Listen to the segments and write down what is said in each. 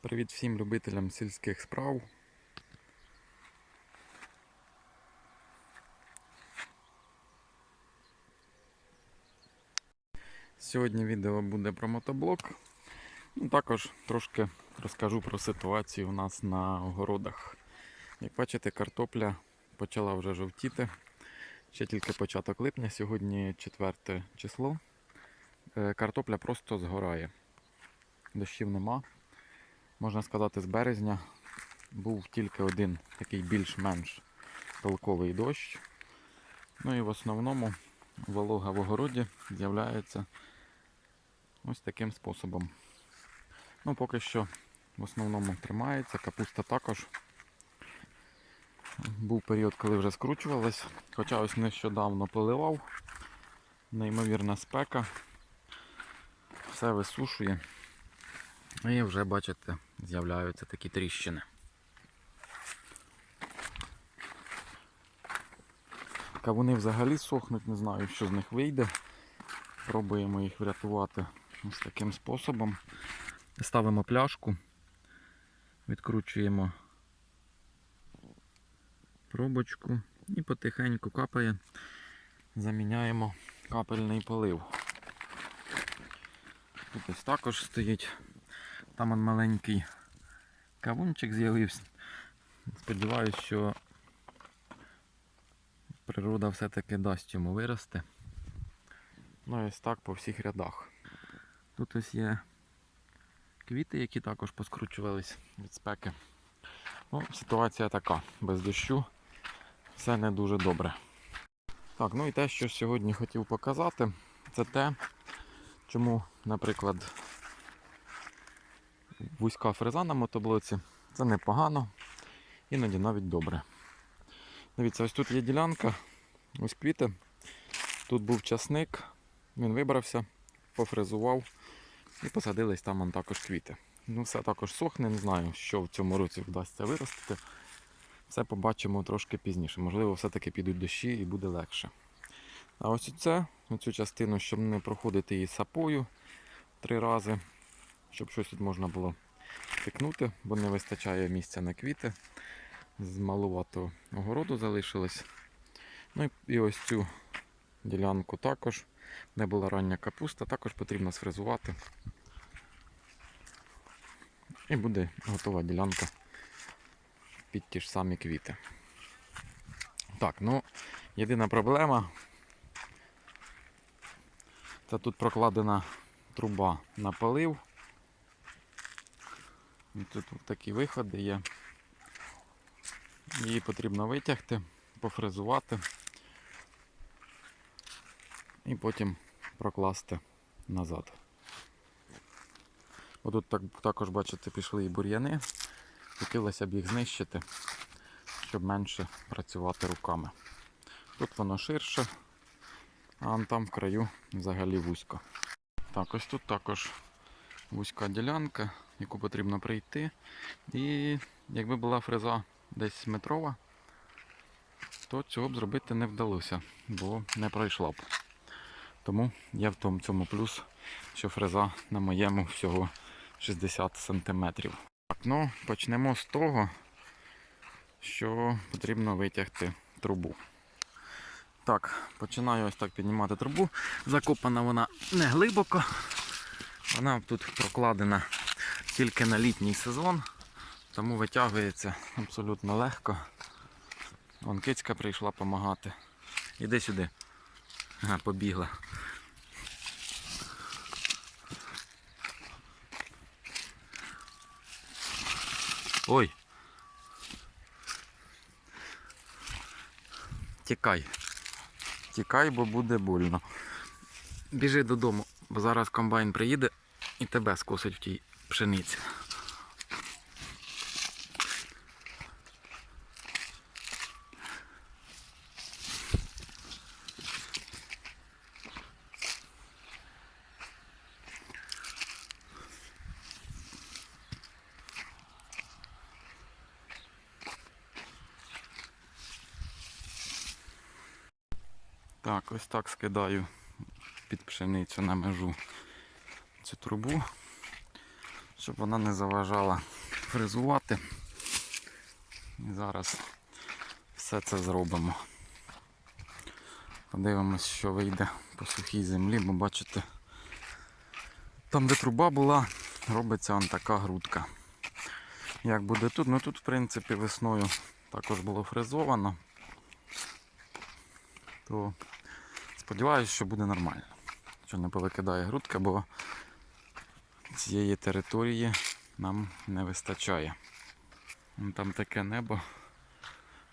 Привіт всім любителям сільських справ. Сьогодні відео буде про мотоблок. Ну, також трошки розкажу про ситуацію у нас на огородах. Як бачите, картопля почала вже жовтіти. Ще тільки початок липня, сьогодні 4 число. Е, Картопля просто згорає. Дощів нема. Можна сказати, з березня був тільки один такий більш-менш толковий дощ. Ну і в основному волога в огороді з'являється ось таким способом. Ну, поки що в основному тримається, капуста також. Був період, коли вже скручувалась, хоча ось нещодавно поливав. Неймовірна спека. Все висушує. І вже бачите, з'являються такі тріщини. Кавуни взагалі сохнуть, не знаю, що з них вийде. Пробуємо їх врятувати ось таким способом. Ставимо пляшку, відкручуємо пробочку і потихеньку капає, заміняємо капельний полив. Тут ось також стоїть. Там он маленький кавунчик з'явився. Сподіваюсь, що природа все-таки дасть йому вирости. Ну ось так по всіх рядах. Тут ось є квіти, які також поскручувались від спеки. Ну, ситуація така, без дощу все не дуже добре. Так, ну і те, що сьогодні хотів показати, це те, чому, наприклад, вузька фреза на мотоблоці це непогано, іноді навіть добре. Дивіться, ось тут є ділянка, ось квіти. Тут був часник, він вибрався, пофрезував і посадились там он також квіти. Ну, все також сохне, не знаю, що в цьому році вдасться виростити. Все побачимо трошки пізніше. Можливо, все-таки підуть дощі і буде легше. А ось це, оцю частину, щоб не проходити її сапою три рази, щоб щось тут можна було тикнути, бо не вистачає місця на квіти. З малуватого огороду залишилось. Ну і, ось цю ділянку також, де була рання капуста, також потрібно сфрезувати. І буде готова ділянка під ті ж самі квіти. Так, ну, єдина проблема. Це тут прокладена труба на полив. І тут такі виходи є. Її потрібно витягти, пофрезувати і потім прокласти назад. Отут так, також, бачите, пішли і бур'яни. Хотілося б їх знищити, щоб менше працювати руками. Тут воно ширше, а там в краю взагалі вузько. Так, ось тут також вузька ділянка, яку потрібно прийти. І якби була фреза десь метрова, то цього б зробити не вдалося, бо не пройшла б. Тому є в тому цьому плюс, що фреза на моєму всього 60 см. Так, ну, почнемо з того, що потрібно витягти трубу. Так, починаю ось так піднімати трубу. Закопана вона не глибоко. Вона тут прокладена тільки на літній сезон, тому витягується абсолютно легко. Вон кицька прийшла допомагати. Іди сюди. Ага, побігла. Ой. Тікай. Тікай, бо буде больно. Біжи додому, бо зараз комбайн приїде і тебе скосить в тій пшениці. Так, ось так скидаю під пшеницю на межу цю трубу, щоб вона не заважала фрезувати. І зараз все це зробимо. Подивимось, що вийде по сухій землі, бо бачите, там, де труба була, робиться он така грудка. Як буде тут? Ну тут, в принципі, весною також було фрезовано. То сподіваюся, що буде нормально. Що не повикидає грудка, бо цієї території нам не вистачає. Там таке небо,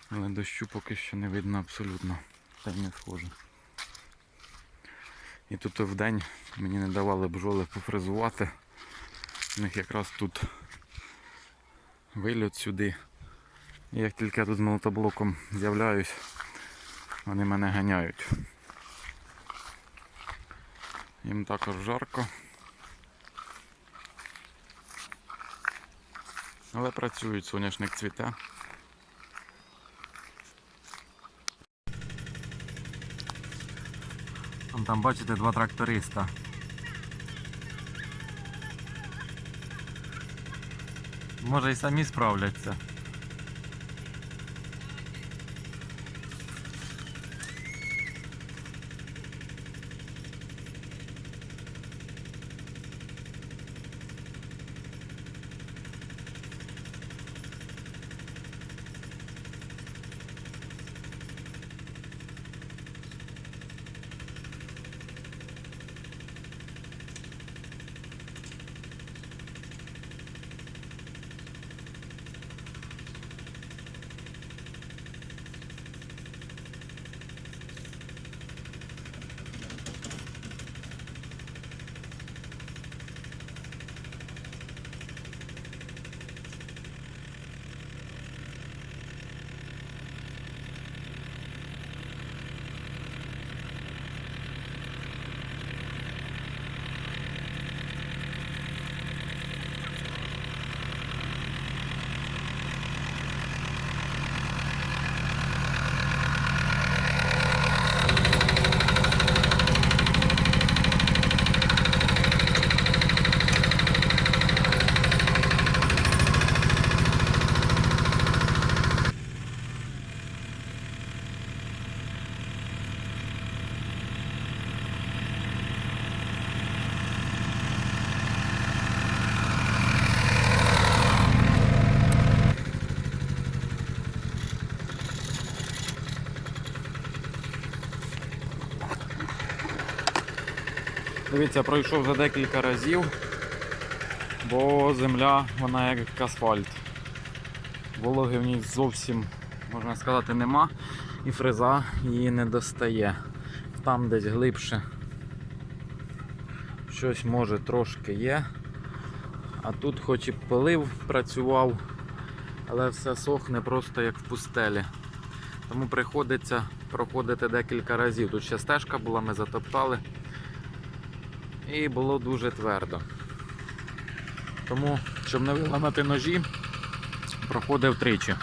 але дощу поки що не видно абсолютно. Та й не схоже. І тут в день мені не давали бджоли пофрезувати. У них якраз тут вильот сюди. І як тільки я тут з молотоблоком з'являюсь, вони мене ганяють. Їм також жарко. Але працюють, соняшник цвіте. Вон Там бачите два тракториста. Може і самі справляться. Дивіться, пройшов за декілька разів, бо земля вона як асфальт. Вологи в ній зовсім, можна сказати, нема і фреза її не достає. Там десь глибше щось може трошки є. А тут хоч і полив працював, але все сохне просто як в пустелі. Тому приходиться проходити декілька разів. Тут ще стежка була, ми затоптали і було дуже твердо. Тому, щоб не виламати ножі, проходив тричі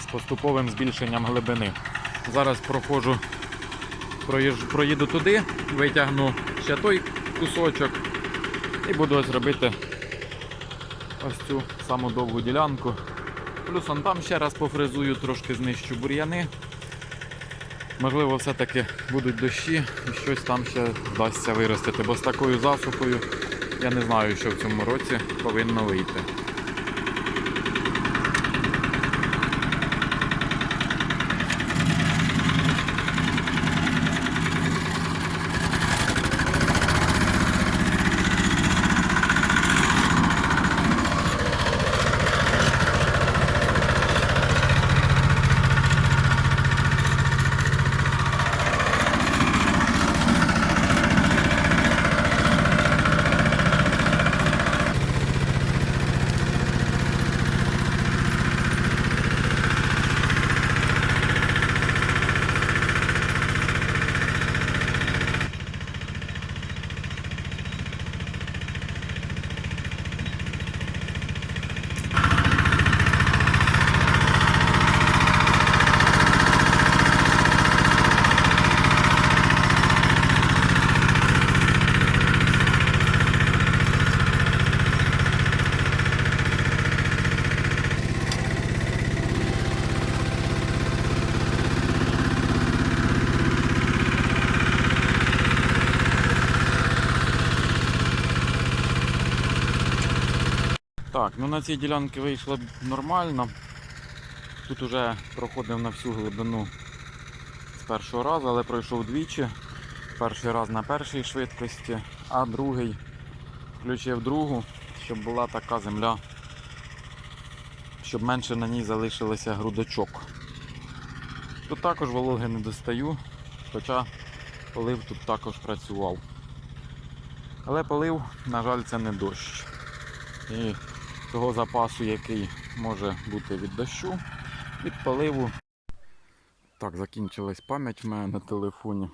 з поступовим збільшенням глибини. Зараз проходжу, проїж- проїду туди, витягну ще той кусочок і буду ось робити ось цю саму довгу ділянку. Плюс он там ще раз пофрезую, трошки знищу бур'яни. Можливо, все-таки будуть дощі і щось там ще вдасться виростити, бо з такою засухою я не знаю, що в цьому році повинно вийти. Ну на цій ділянці вийшло нормально. Тут уже проходив на всю глибину з першого разу, але пройшов двічі. Перший раз на першій швидкості, а другий включив другу, щоб була така земля, щоб менше на ній залишилося грудочок. Тут також вологи не достаю, хоча полив тут також працював. Але полив, на жаль, це не дощ. І того запасу, який може бути від дощу, від поливу. Так, закінчилась пам'ять в мене на телефоні.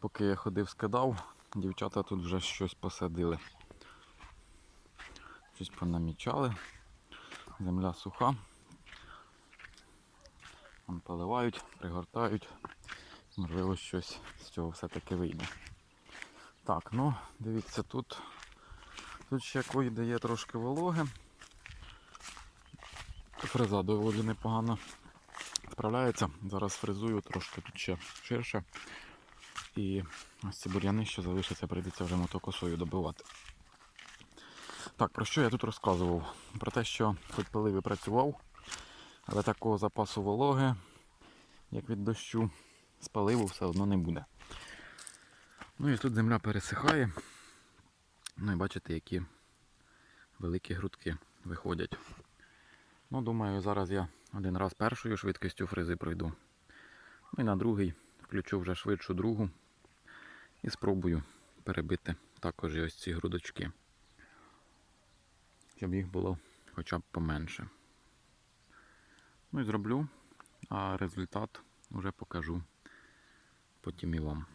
Поки я ходив, скидав, дівчата тут вже щось посадили. Щось понамічали. Земля суха. Вон поливають, пригортають. Можливо, щось з цього все-таки вийде. Так, ну, дивіться, тут, тут ще кой дає трошки вологи. Фреза доволі непогано справляється. Зараз фрезую трошки тут ще ширше. І ось ці бур'яни, що залишаться, прийдеться вже мотокосою добивати. Так, про що я тут розказував? Про те, що хоч полив і працював, але такого запасу вологи, як від дощу, з поливу все одно не буде. Ну і тут земля пересихає. Ну і бачите, які великі грудки виходять. Ну, думаю, зараз я один раз першою швидкістю фрези пройду. Ну і на другий включу вже швидшу другу і спробую перебити також і ось ці грудочки. Щоб їх було хоча б поменше. Ну і зроблю, а результат вже покажу потім і вам.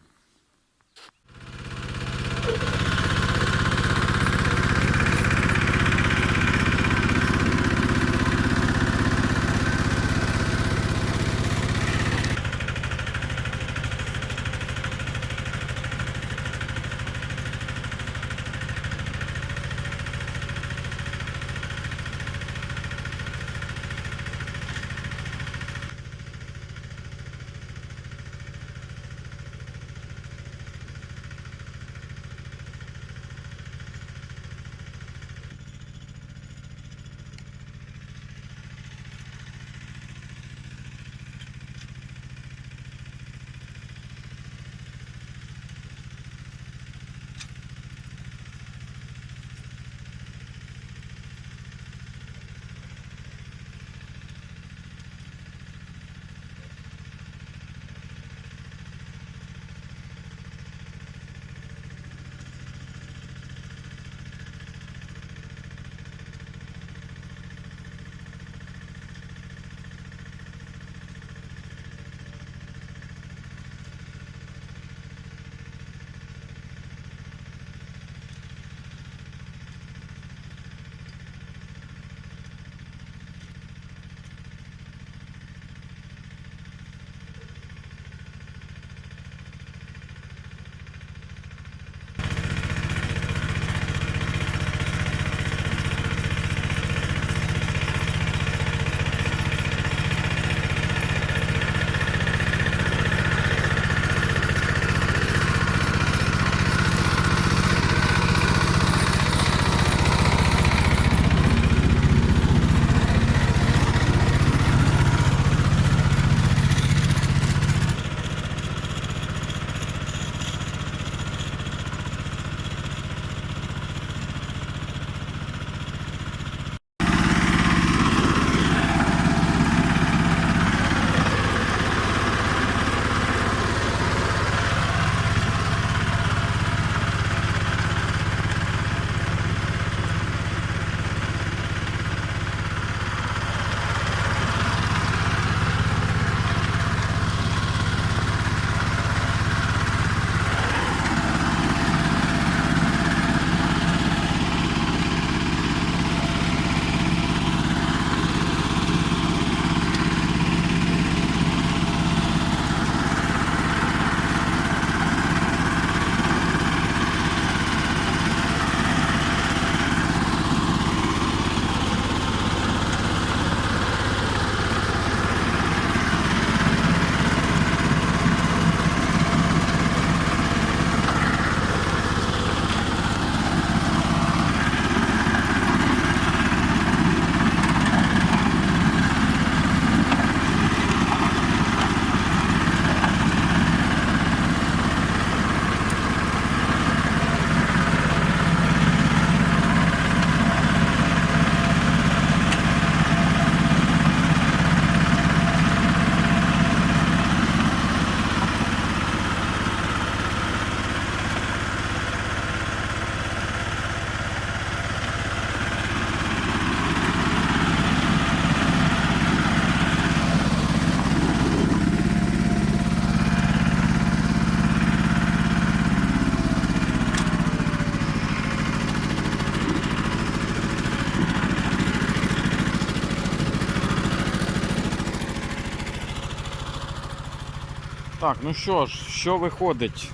Так, ну що ж, що виходить?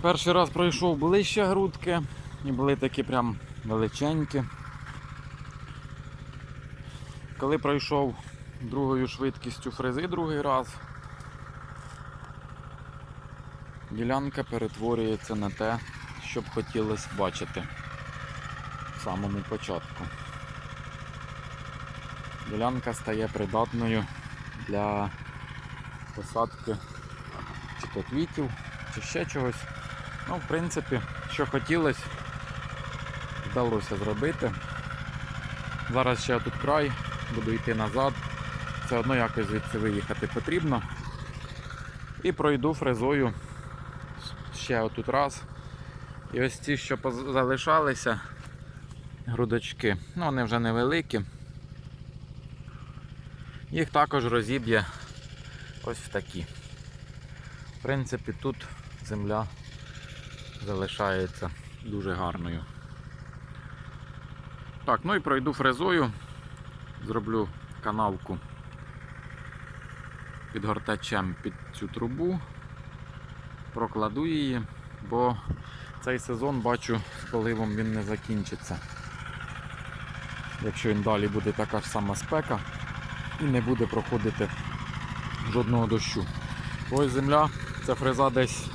Перший раз пройшов були ще грудки і були такі прям величенькі. Коли пройшов другою швидкістю фрези другий раз, ділянка перетворюється на те, що б хотілося бачити в самому початку. Ділянка стає придатною для посадки чи то квітів, чи ще чогось. Ну, в принципі, що хотілося, вдалося зробити. Зараз ще тут край, буду йти назад. Все одно якось звідси виїхати потрібно. І пройду фрезою ще отут раз. І ось ці, що залишалися, грудочки, ну вони вже невеликі. Їх також розіб'є ось такі. В принципі, тут земля залишається дуже гарною. Так, ну і пройду фрезою, зроблю канавку підгортачем під цю трубу, прокладу її, бо цей сезон бачу з поливом він не закінчиться. Якщо він далі буде така ж сама спека і не буде проходити жодного дощу. Ось земля, ця фреза десь,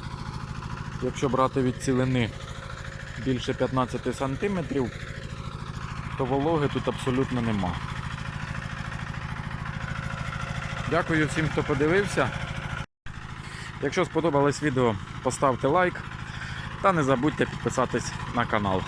якщо брати від цілини більше 15 см, то вологи тут абсолютно нема. Дякую всім, хто подивився. Якщо сподобалось відео, поставте лайк та не забудьте підписатись на канал.